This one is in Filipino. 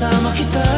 kasama kita.